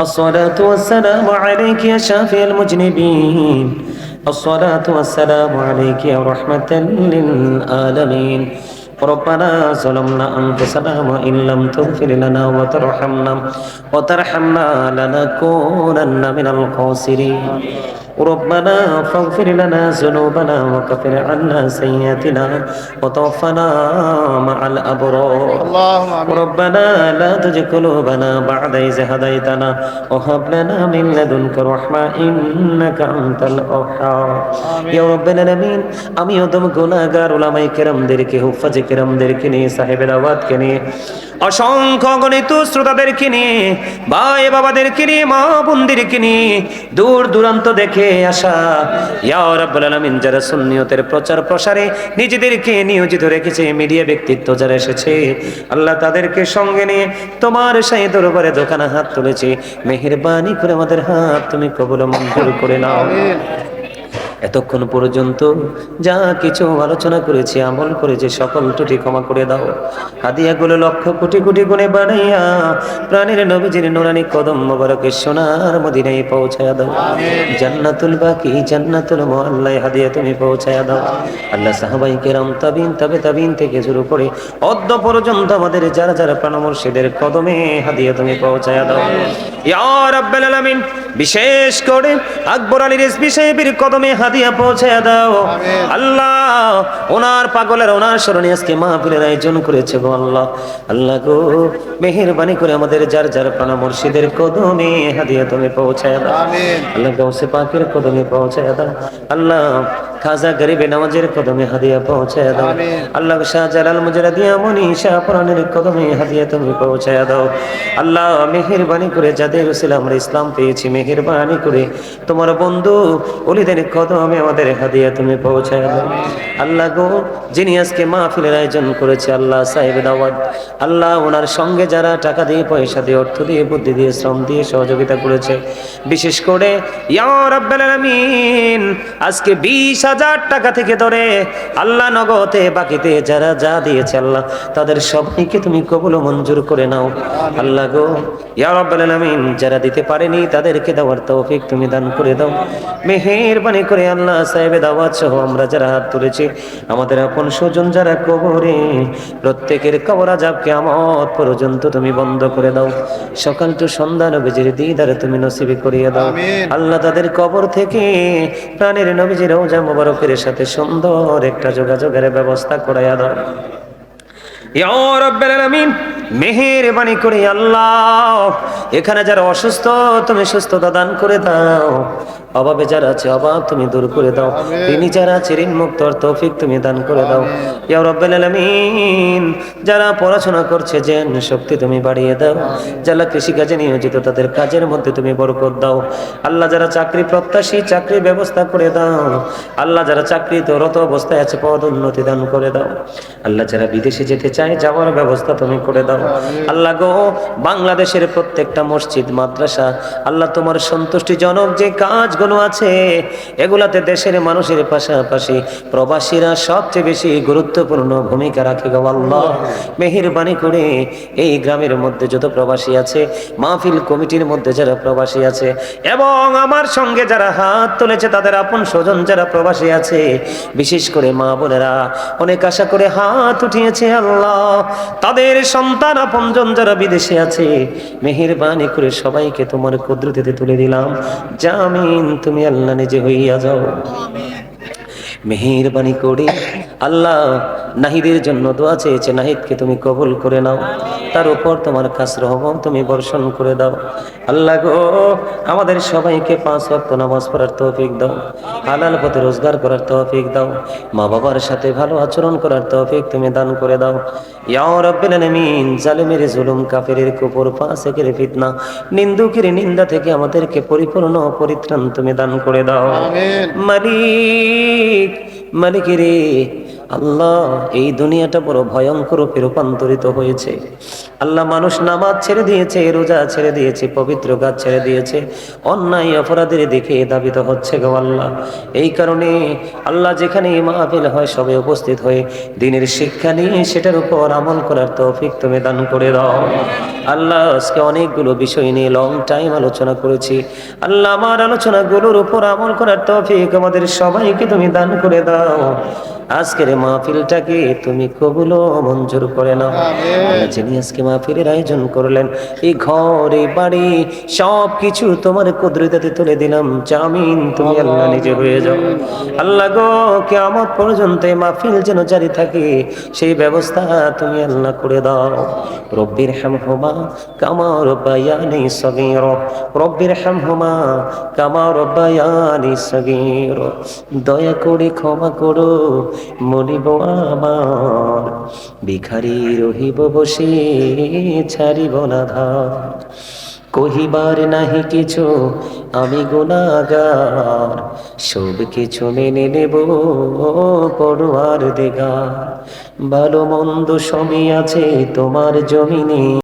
الصلاة والسلام عليك يا شافي المجنبين. الصلاة والسلام عليك يا رحمة للعالمين. ربنا ظلمنا أنفسنا وإن لم تغفر لنا وترحمنا وترحمنا لنكونن من الخاسرين. ربنا فاغفر لنا ذنوبنا وكفر عنا سيئاتنا وتوفنا مع الأبرار اللهم آمين ربنا لا تزغ قلوبنا بعد إذ هديتنا وهب لنا من لدنك رحمة إنك أنت الوهاب يا رب العالمين আমি অদম গুনাহগার উলামায়ে কেরামদেরকে হুফাজে কেরামদেরকে নিয়ে সাহেবের আওয়াতকে নিয়ে অসংখ্য গণিত শ্রোতাদেরকে নিয়ে ভাই বাবাদেরকে নিয়ে মা বোনদেরকে নিয়ে দূর দূরান্ত দেখে আসা। ইয়া রাব্বুল আলামিন, যারা সুন্নিয়তের প্রচার প্রসারে নিজেদেরকে নিয়োজিত রেখেছে, মিডিয়া ব্যক্তিত্ব যারা এসেছে, আল্লাহ তাদেরকে সঙ্গে নিয়ে তোমার সেই দরবারে দোকানে হাত তুলেছে। মেহেরবানি করে আমাদের হাত তুমি কবুল মঞ্জুর করে নাও। এতক্ষণ পর্যন্ত যা কিছু আলোচনা করেছি আমল করেছে সকল ত্রুটি ক্ষমা করে দাও। হাদিয়াগুলো লক্ষ কোটি কোটি গুণে বানাইয়া প্রাণের নবীজির নুরানি কদম মোবারকে সোনার মদিনায় পৌঁছায়া দাও। জান্নাতুল বাকি জান্নাতুল মোয়াল্লায় হাদিয়া তুমি পৌঁছায়া দাও। আল্লাহ সাহাবাই কেরাম তাবিন তবে তাবিন থেকে শুরু করে অদ্য পর্যন্ত আমাদের যারা যারা প্রাণমর্শীদের কদমে হাদিয়া তুমি পৌঁছায়া দাও। আলামিন বিশেষ করে আকবর আলী রেসবি সাহেবের কদমে হাদিয়া পৌঁছায় দাও। আল্লাহ ওনার পাগলের ওনার স্মরণে আজকে মাহফিলের আয়োজন করেছে গো আল্লাহ। আল্লাহ গো মেহেরবানি করে আমাদের যার যার প্রাণ মুর্শিদের কদমে হাদিয়া তুমি পৌঁছায় দাও। আমিন। আল্লাহ গৌসে পাকের কদমে পৌঁছায় দাও। আল্লাহ খাজা গরিবে নামাজের কদমে হাদিয়া পৌঁছায় দাও। আল্লাহ শাহ জালাল মুজরাদিয়া মনি শাহ পুরানের কদমে হাদিয়া তুমি পৌঁছায় দাও। আল্লাহ মেহেরবানি করে যাদের উসিলা আমরা ইসলাম পেয়েছি মেহেরবানি করে তোমার বন্ধু অলিদের কদমে আমাদের হাদিয়া তুমি পৌঁছায় দাও। আল্লাহ গো যিনি আজকে মাহফিলের আয়োজন করেছে আল্লাহ সাহেব দাওয়াত। আল্লাহ ওনার সঙ্গে যারা টাকা দিয়ে পয়সা দিয়ে অর্থ দিয়ে বুদ্ধি দিয়ে শ্রম দিয়ে সহযোগিতা করেছে। বিশেষ করে ইয়া রাব্বাল আলামিন আজকে বিশ হাজার টাকা থেকে ধরে আল্লাহ নগদে বাকিতে যারা যা দিয়েছে আল্লাহ তাদের সবাইকে তুমি কবুল মঞ্জুর করে নাও। আল্লাহ গো ইয়া রাব্বাল আলামিন যারা দিতে পারেনি তাদেরকে দেওয়ার তৌফিক তুমি দান করে দাও। মেহেরবানি করে আল্লাহ সাহেবে দাওয়াত সহ আমরা যারা হাত তুলেছি আমাদের আপন স্বজন যারা কবরে প্রত্যেকের কবর আজাবকে আমত পর্যন্ত তুমি বন্ধ করে দাও। সকাল টু সন্ধ্যা নবীজির দিদারে তুমি নসিবে করিয়ে দাও। আল্লাহ তাদের কবর থেকে প্রাণের নবীজির রোজা মোবারকের সাথে সুন্দর একটা যোগাযোগের ব্যবস্থা করাইয়া দাও। মেহেরবানি করে আল্লাহ, এখানে যারা অসুস্থ, তুমি সুস্থতা দান করে দাও। অভাবে যারা আছে অভাব তুমি দূর করে দাও। ঋণী যারা আছে ঋণ মুক্ত তৌফিক তুমি দান করে দাও। ইয়া রাব্বাল আলামিন। যারা পড়াশোনা করছে জেন শক্তি তুমি বাড়িয়ে দাও। যারা কৃষিকাজে নিয়োজিত তাদের কাজের মধ্যে তুমি বরকত দাও। আল্লাহ যারা চাকরি প্রত্যাশী চাকরির ব্যবস্থা করে দাও। আল্লাহ যারা চাকরিতে রত অবস্থায় আছে পদ উন্নতি দান করে দাও। আল্লাহ যারা বিদেশে যেতে চায় যাওয়ার ব্যবস্থা তুমি করে দাও। আল্লাহ গো বাংলাদেশের প্রত্যেকটা মসজিদ মাদ্রাসা আল্লাহ তোমার সন্তুষ্টিজনক যে কাজগুলো আছে, এগুলাতে দেশের মানুষের পাশাপাশি প্রবাসীরা সবচেয়ে বেশি গুরুত্বপূর্ণ ভূমিকা রাখে গো আল্লাহ। মেহেরবানি করে এই গ্রামের মধ্যে যত প্রবাসী আছে, মাহফিল কমিটির মধ্যে যারা প্রবাসী আছে, এবং আমার সঙ্গে যারা হাত তুলেছে, তাদের আপন স্বজন যারা প্রবাসী আছে, বিশেষ করে মা বোনেরা, অনেক আশা করে হাত উঠিয়েছে আল্লাহ। তাদের সন্তান আপনজন যারা বিদেশে আছে, মেহেরবানি করে সবাইকে তোমার কুদরতিতে তুলে দিলাম। জামিন তুমি আল্লাহ নিজে হইয়া যাও। মেহেরবানি করে। আল্লাহ নাহিদের জন্য দোয়া চেয়েছে নাহিদকে তুমি কবুল করে নাও। তার উপর তোমার কাছ রহমত তুমি বর্ষণ করে দাও। আল্লাহ গো আমাদের সবাইকে পাঁচ ওয়াক্ত নামাজ পড়ার তৌফিক দাও হালাল পথে রোজগার করার তৌফিক দাও মা বাবার সাথে ভালো আচরণ করার তৌফিক তুমি দান করে দাও। ইয়া রাব্বিল আলামিন জালিমের জুলুম কাফেরের কুফর ফাসিকের ফিতনা নিন্দুকের নিন্দা থেকে আমাদেরকে পরিপূর্ণ পরিত্রাণ তুমি দান করে দাও। আমিন। মালিক মালিক রে আল্লাহ, এই দুনিয়াটা বড় ভয়ঙ্কর রূপে রূপান্তরিত হয়েছে। আল্লাহ মানুষ নামাজ ছেড়ে দিয়েছে, রোজা ছেড়ে দিয়েছে, পবিত্র গাছ ছেড়ে দিয়েছে, অন্যায় অপরাধের দিকে দাবিত হচ্ছে গো আল্লাহ। এই কারণে আল্লাহ যেখানে মাহফিল হয়, সবে উপস্থিত হয়ে দিনের শিক্ষা নিয়ে সেটার উপর আমল করার তৌফিক তুমি দান করে দাও। আল্লাহ, আজকে অনেকগুলো বিষয় নিয়ে লং টাইম আলোচনা করেছি। আল্লাহ, আমার আলোচনাগুলোর উপর আমল করার তৌফিক আমাদের সবাইকে তুমি দান করে দাও। আজকের মাহফিলটাকে তুমি কবুল মঞ্জুর করে নাও। যিনি আজকে মাহফিলের আয়োজন করলেন এই ঘরে বাড়ি সব কিছু তোমার কুদরতাতে তুলে দিলাম। জামিন তুমি আল্লাহ নিজে হয়ে যাও। আল্লাহ গো কেমন পর্যন্ত এই মাহফিল যেন জারি থাকে সেই ব্যবস্থা তুমি আল্লাহ করে দাও। রব্বির হামহুমা কামা রব্বায়ানি সগীর। রব্বির হামহুমা কামা রব্বায়ানি সগীর। দয়া করে ক্ষমা করো মনিব আমার। ভিখারি রহিব বসে, ছাড়িব না ধার। কহিবার নাহি কিছু, আমি গুণাগার। সব কিছু মেনে নেব পড়ুয়ার দেগা ভালো মন্দ সবই আছে তোমার জমিনে।